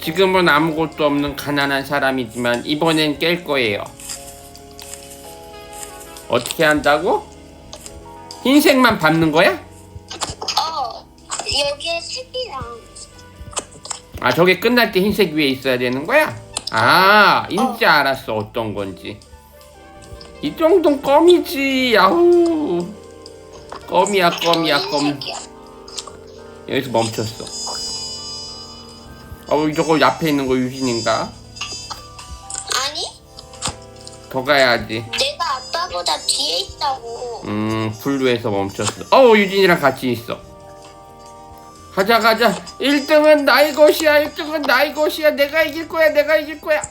지금은 아무것도 없는 가난한 사람이지만 이번엔 깰 거예요. 어떻게 한다고? 흰색만 밟는 거야? 어 여기에 색이랑 아 저게 끝날 때 흰색 위에 있어야 되는 거야? 아 이제 알았어 어떤 건지 이 정도는 껌이지 야후 껌이야 껌이야 껌. 여기서 멈췄어 어 저거 앞에 있는 거 유진인가? 아니? 더 가야지. 내가 아빠보다 뒤에 있다고. 음 블루에서 멈췄어. 어 유진이랑 같이 있어. 가자 가자. 1등은 나의 것이야 1등은 나의 것이야. 내가 이길 거야 내가 이길 거야.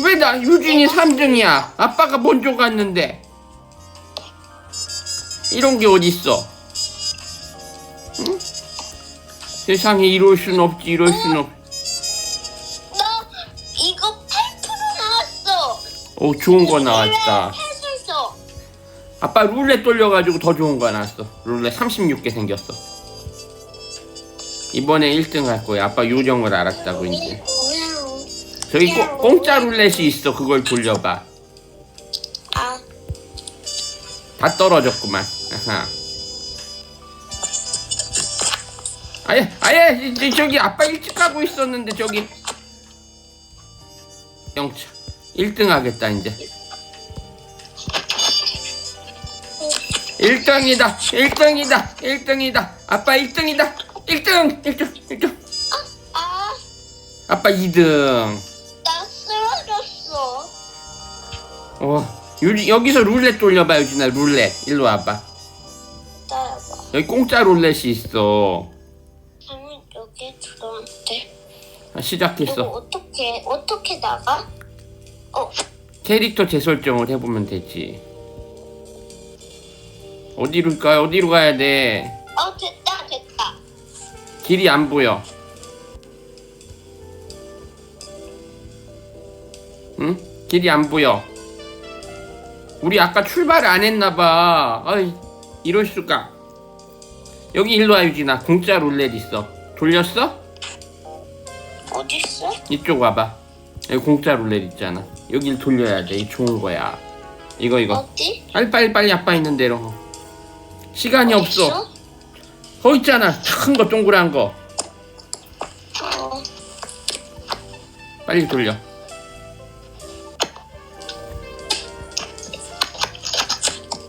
왜 나 유진이 3등이야? 아빠가 먼저 갔는데. 이런 게 어딨어 응? 세상에 이럴 순 없지 이럴 순 없. 나 이거 8% 나왔어 오 좋은 거 나왔다 아빠 룰렛 돌려가지고 더 좋은 거 나왔어. 룰렛 36개 생겼어. 이번에 1등 할 거야. 아빠 요령을 알았다고 이제. 저기 공, 공짜 룰렛이 있어. 그걸 돌려봐. 아 다 떨어졌구만. 아하. 아예 아예 이제 저기 아빠 일찍 가고 있었는데 저기 영차 1등 하겠다 이제. 1등이다. 1등이다. 1등이다. 아빠 1등이다. 1등. 1등. 1등. 아, 아빠 2등. 나 쓰러졌어. 어. 유리, 여기서 룰렛 돌려봐 유진아 룰렛. 일로 와봐. 여기 공짜 룰렛이 있어. 이거 시작했어. 어떻게, 어떻게 나가? 어, 캐릭터 재설정을 해보면 되지. 어디로 가? 어디로 가야 돼? 어, 됐다, 됐다. 길이 안 보여. 응? 길이 안 보여. 우리 아까 출발 안 했나 봐. 아이, 이럴 수가. 여기 일로 와 유진아. 공짜 룰렛 있어. 돌렸어? 이쪽 와봐. 여기 공짜 룰렛 있잖아. 여길 돌려야 돼. 이 좋은 거야. 이거 이거. 어디? 빨리 빨리 빨리 아빠 있는 대로. 시간이 없어. 거 있잖아. 큰 거 동그란 거. 어, 빨리 돌려.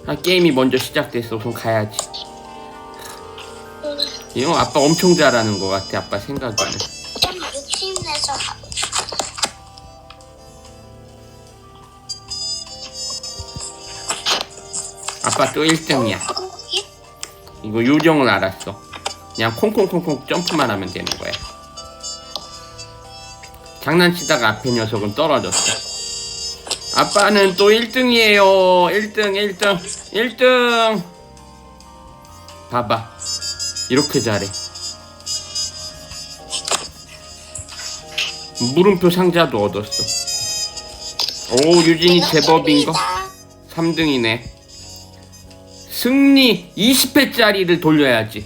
아 게임이 먼저 시작됐어. 그럼 가야지. 이거 아빠 엄청 잘하는 것 같아. 아빠 생각에는. 아빠 또 1등이야. 거기? 이거 요정을 알았어. 그냥 콩콩콩콩 점프만 하면 되는 거야. 장난치다가 앞에 녀석은 떨어졌어. 아빠는 또 1등이에요. 1등, 1등, 1등. 봐봐. 이렇게 잘해. 물음표 상자도 얻었어. 오, 유진이 제법인 거. 3등이네. 승리 20회짜리를 돌려야지.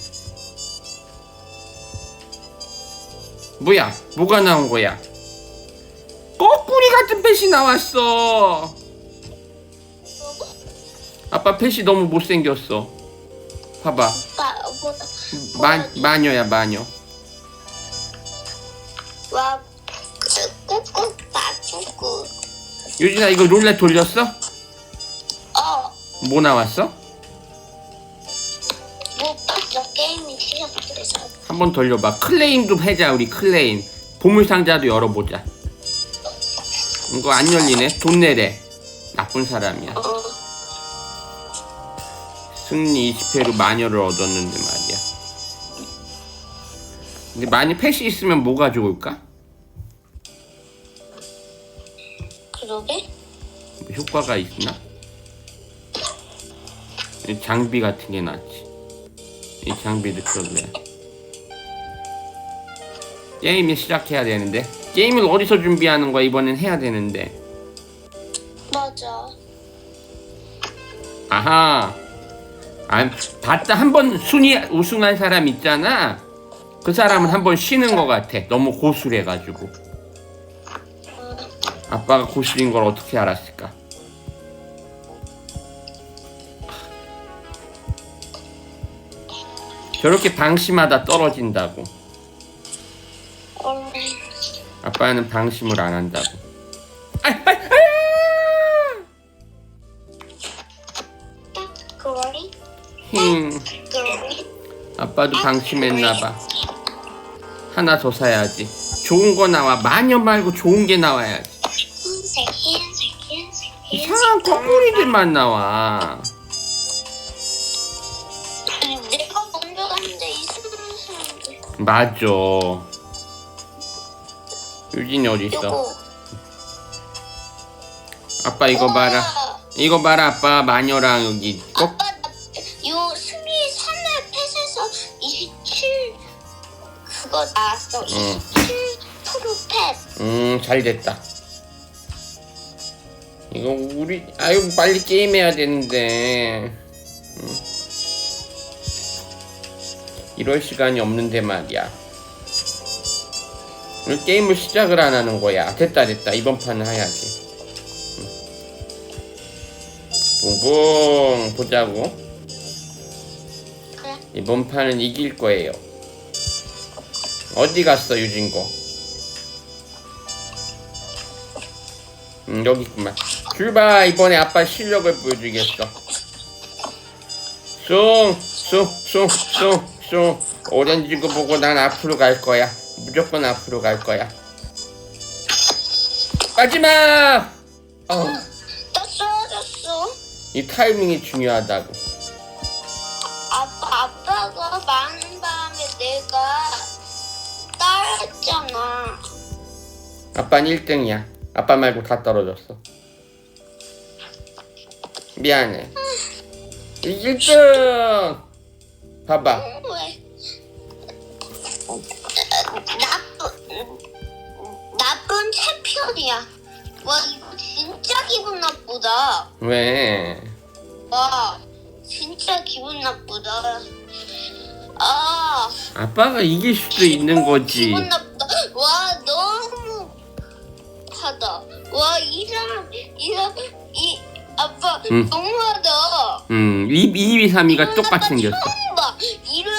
뭐야? 뭐가 나온 거야? 거꾸리 같은 펫이 나왔어. 아빠 펫이 너무 못생겼어. 봐봐. 마, 마녀야, 마녀. 와, 꾹꾹. 유진아, 이거 룰렛 돌렸어? 어, 뭐 나왔어? 한 번 돌려봐. 클레임도 해자, 우리 클레임. 보물상자도 열어보자. 이거 안 열리네. 돈 내래. 나쁜 사람이야. 어, 승리 20회로 마녀를 얻었는데 말이야. 근데 많이 펫이 있으면 뭐가 좋을까? 그러게? 뭐 효과가 있나? 이 장비 같은 게 낫지. 이 장비도 별로야. 게임을 시작해야 되는데 게임을 어디서 준비하는 거야 이번엔 해야 되는데 맞아. 아하 아, 봤다 한 번 순위 우승한 사람 있잖아. 그 사람은 한 번 쉬는 것 같아. 너무 고수래가지고. 아빠가 고수인 걸 어떻게 알았을까? 저렇게 방심하다 떨어진다고. 아빠는 방심을 안 한다고. 아, 아, 아! 힝. 아빠도 방심했나봐. 하나 더 사야지. 좋은 거 나와. 마녀 말고 좋은 게 나와야지. 이상한 거꾸리들만 나와. 맞아. 유진이 어디 있어? 요거 아빠 이거 봐라. 우와. 이거 봐라 아빠 마녀랑 여기 꼭. 아빠 나, 요 승리 3회 펫에서 27 그거 나왔어 27 프로펫 음, 잘 됐다. 이거 우리 아유 빨리 게임해야 되는데. 음. 이럴 시간이 없는데 말이야. 게임을 시작을 안 하는 거야. 됐다 됐다 이번 판은 해야지. 음. 붕붕 보자고. 그래 이번 판은 이길 거예요. 어디 갔어 유진거? 음 여기 있구만. 출발 이번에 아빠 실력을 보여주겠어. 쏨쏨쏨쏨쏨 오렌지고 보고 난 앞으로 갈 거야. 무조건 앞으로 갈 거야. 마지막. 어, 나 쓰러졌어 이 타이밍이 중요하다고. 아빠 아빠가 많은 바람에 내가 따라했잖아 아빠는 1등이야. 아빠 말고 다 떨어졌어. 미안해. 1등! 봐봐. 챔피언이야 와 이거 진짜 기분 나쁘다 왜? 와 진짜 기분 나쁘다 아 아빠가 이길 수도 있는 거지. 기분 나쁘다 와 너무 하다 와이 사람 이 사람 이 아빠 응. 너무하다 음, 2, 2, 3위가 똑같이 생겼어. 처음 봐 이런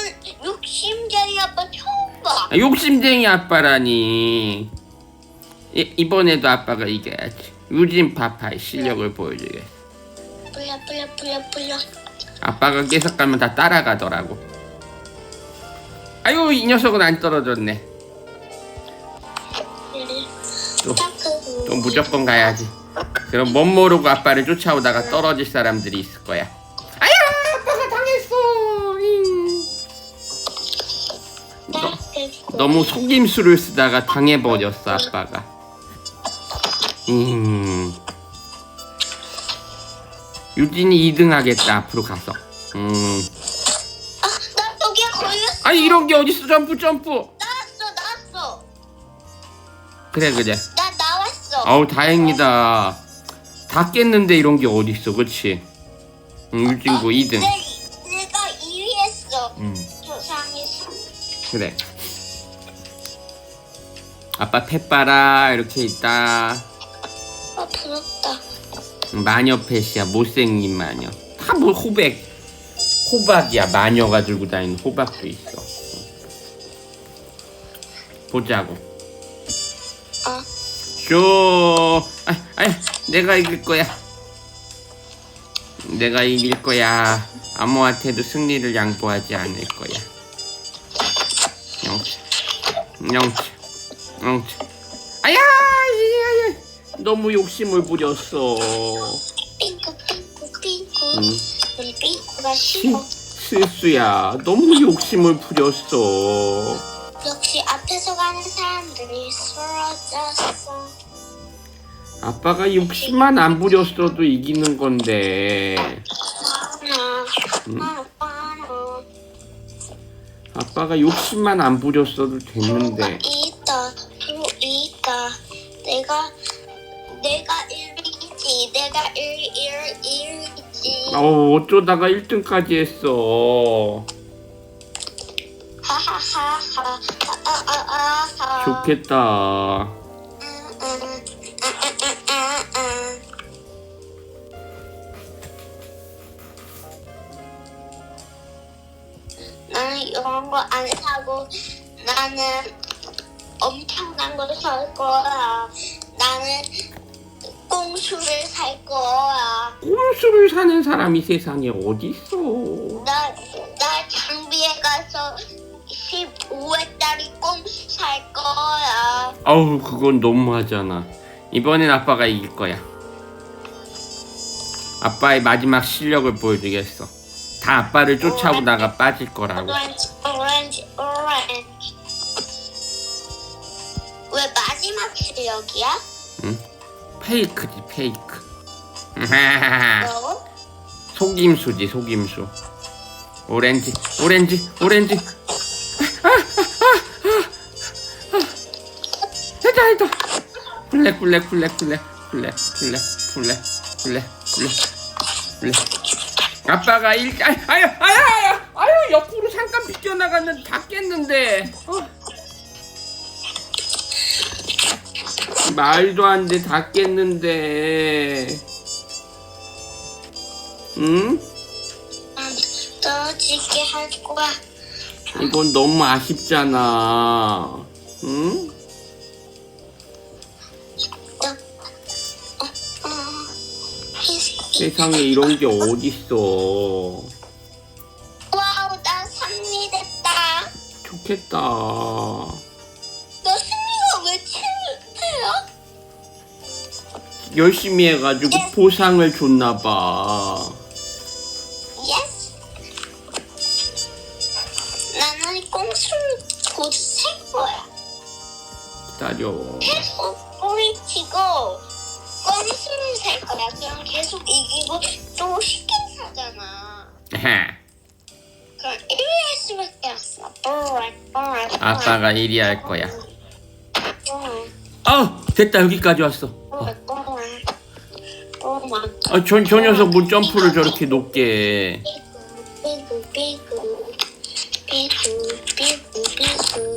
욕심쟁이 아빠 처음 봐 아, 욕심쟁이 아빠라니. 이, 이번에도 아빠가 이겨야지. 유진 파파의 실력을 보여주겠어. 불려 불려 불려 불려 아빠가 계속 가면 다 따라가더라고. 아유, 이 녀석은 안 떨어졌네. 또. 또또 무조건 가야지. 그럼 멋 모르고 아빠를 쫓아오다가 떨어질 사람들이 있을 거야. 아야, 아빠가 당했어. 잉. 너, 너무 속임수를 쓰다가 당해버렸어, 아빠가. 음. 유진이 2등 하겠다, 앞으로 가서. 음. 아 나 여기에 걸렸어 아니, 이런 게 어딨어, 점프, 점프. 나왔어 나왔어 그래, 그래. 나 나왔어 아우, 다행이다. 다 깼는데 이런 게 어딨어, 그치? 응, 유진고 2등. 내, 내가 2위 했어 음. 3 그래. 아빠 펫봐라 이렇게 있다. 아 부럽다 마녀 펫이야 못생긴 마녀. 다 뭐 호백 호박이야 마녀가 들고 다니는 호박도 있어. 보자고. 어 쇼. 아, 아, 내가 이길 거야. 내가 이길 거야. 아무한테도 승리를 양보하지 않을 거야. 영차, 영차, 영차. 아야, 아야, 너무 욕심을 부렸어. 응. 우리 핑크가 시, 싫어 실수야. 너무 욕심을 부렸어. 역시 앞에서 가는 사람들이 쓰러졌어 아빠가 욕심만 안 부렸어도 이기는 건데. 하나 응? 하나 하나 아빠가 욕심만 안 부렸어도 됐는데. 있다 프로 있다 내가 내가 1위지 내가 1 1 1위지 어 어쩌다가 1등까지 했어 하하하하. 아아아아. 좋겠다 나는 이런 거 안 사고 나는 엄청난 걸 살 거야. 나는 꽁수를 살 거야. 꼼수를 사는 사람이 세상에 어딨어 나, 나 장비에 가서 15회짜리 꽁수 살 거야. 아우 그건 너무하잖아 이번엔 아빠가 이길 거야 아빠의 마지막 실력을 보여주겠어 다 아빠를 쫓아오다가 빠질 거라고 오렌지, 오렌지, 오렌지. 왜 마지막 실력이야? 페이크지 페이크. 뭐? 속임수지 속임수. 오렌지 오렌지 오렌지. 됐다 됐다. 굴레 굴레 굴레 굴레 굴레 굴레 굴레 굴레 굴레 굴레. 아빠가 일 아유 아유 아유 말도 안 돼 다 깼는데 응? 난 떨어지게 할 거야. 이건 너무 아쉽잖아 응? 어, 세상에 이런 게 어딨어 와우, 나 승리됐다. 좋겠다 열심히 해가지고 보상을 줬나봐 예스. 나는 꽁수를 곧살 거야. 기다려 계속 뿌리치고 꽁수를 살 거야. 그럼 계속 이기고 또 쉽게 사잖아. 그럼 1위 할 수밖에 없어. 뿌락, 뿌락, 뿌락. 아빠가 1위 할 거야 어 됐다 여기까지 왔어. 아, 저, 저 녀석 뭐 점프를 저렇게 높게.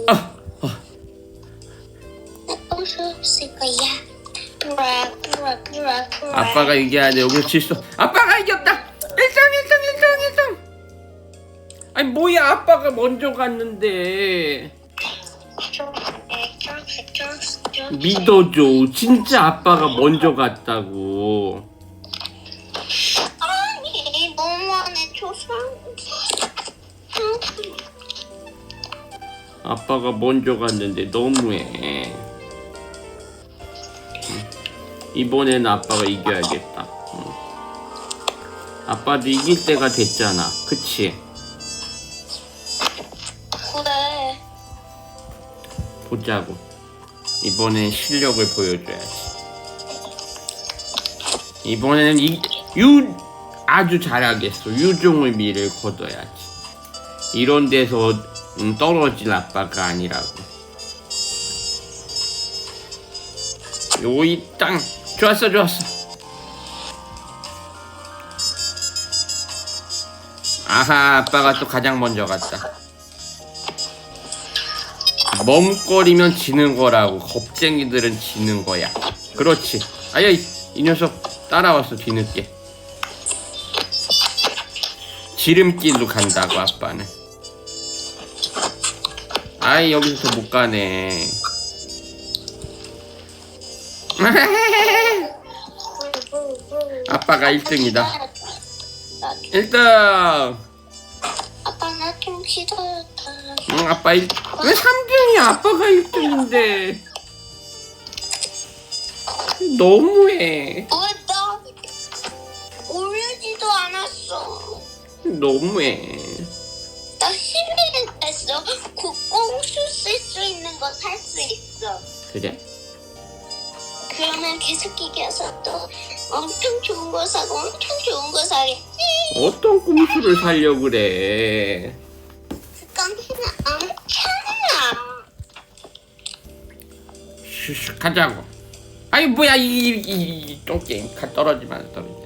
아, 아. 아빠가 이겨야 돼. 여기서 질수 아빠가 이겼다! 1등 1등 1등 1등! 아니 뭐야 아빠가 먼저 갔는데. 믿어줘. 진짜 아빠가 먼저 갔다고 아빠가 먼저 갔는데 너무해. 응. 이번에는 아빠가 이겨야겠다. 응. 아빠도 이길 때가 됐잖아. 그치? 그래. 보자고. 이번엔 실력을 보여줘야지. 이번에는 이, 유 아주 잘하겠어. 유종의 미를 거둬야지. 이런 데서 음, 떨어질 아빠가 아니라고. 요이 땅. 좋았어 좋았어. 아하 아빠가 또 가장 먼저 갔다. 멈거리면 지는 거라고. 겁쟁이들은 지는 거야. 그렇지. 아야 이, 이 녀석 따라왔어 뒤늦게. 지름길로 간다고 아빠는 아이 여기서 더못 가네. 아빠가 1등이다. 1등! 아빠 나 좀 기다렸다. 응 아빠 1... 왜 3등이야? 아빠가 1등인데. 너무해. 왜나 올리지도 않았어? 너무해 나 11일 됐어 그 꽁수 쓸 수 있는 거 살 수 있어 그래? 그러면 계속 이겨서 또 엄청 좋은 거 사고 엄청 좋은 거 사겠지 어떤 꼼수를 살려 그래 그건 그냥 엄청나 슈슈 가자고 아이 뭐야 이이이 똥게임 가 떨어지면 안 떨어져